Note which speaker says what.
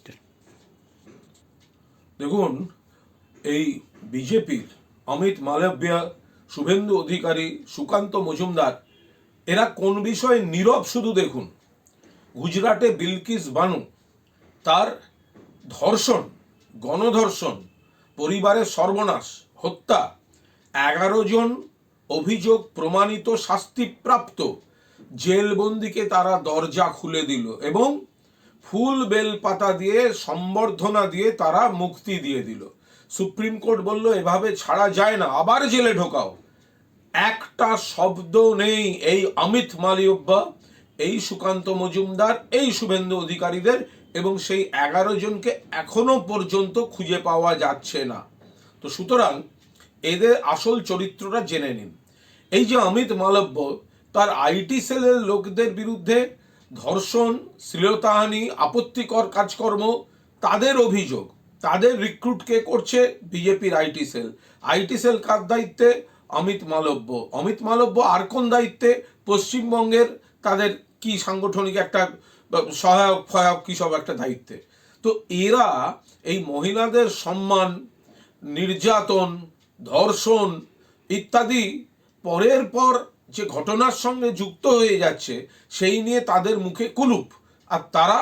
Speaker 1: Mister
Speaker 2: দেখুন, এই বিজেপির অমিত মালব্য, শুভেন্দু অধিকারী, সুকান্ত মজুমদার, এরা কোন বিষয়ে নীরব শুধু দেখুন? গুজরাটে বিলকিস বানু, তার ধর্ষণ, গণধর্ষণ, পরিবারের সর্বনাশ, হত্যা, এগারো জন অভিযোগ প্রমাণিত শাস্তিপ্রাপ্ত, জেলবন্দিকে তারা দরজা খুলে দিল এবং ফুল বেল পাতা দিয়ে, সম্বর্ধনা দিয়ে তারা মুক্তি দিয়ে দিল। সুপ্রিম কোর্ট বলল, এভাবে ছাড়া যায় না, আবার জেলে ঢোকাও। একটা শব্দ নেই এই অমিত মালিয়ব্বা এই সুকান্ত মজুমদার, এই শুভেন্দু অধিকারীদের এবং সেই এগারো জনকে এখনও পর্যন্ত খুঁজে পাওয়া যাচ্ছে না। তো সুতরাং এদের আসল চরিত্রটা জেনে নিন। এই যে অমিত মালব্য, তার আইটি সেলের লোকদের বিরুদ্ধে ধর্ষণ শ্লীলতাহানি, আপত্তিকর কাজকর্ম, তাদের অভিযোগ, তাদের রিক্রুট কে করছে বিজেপির আইটি সেল। আইটি সেল কার দায়িত্বে? অমিত মালব্য। অমিত মালব্য আর কোন দায়িত্বে? পশ্চিমবঙ্গের তাদের কি সাংগঠনিক একটা সহায়ক ফয়ায়ক কী সব একটা দায়িত্বে? তো এরা এই মহিলাদের সম্মান, নির্যাতন, ধর্ষণ ইত্যাদি পরের পর যে ঘটনার সঙ্গে যুক্ত হয়ে যাচ্ছে সেই নিয়ে তাদের মুখে কুলুপ। আর তারা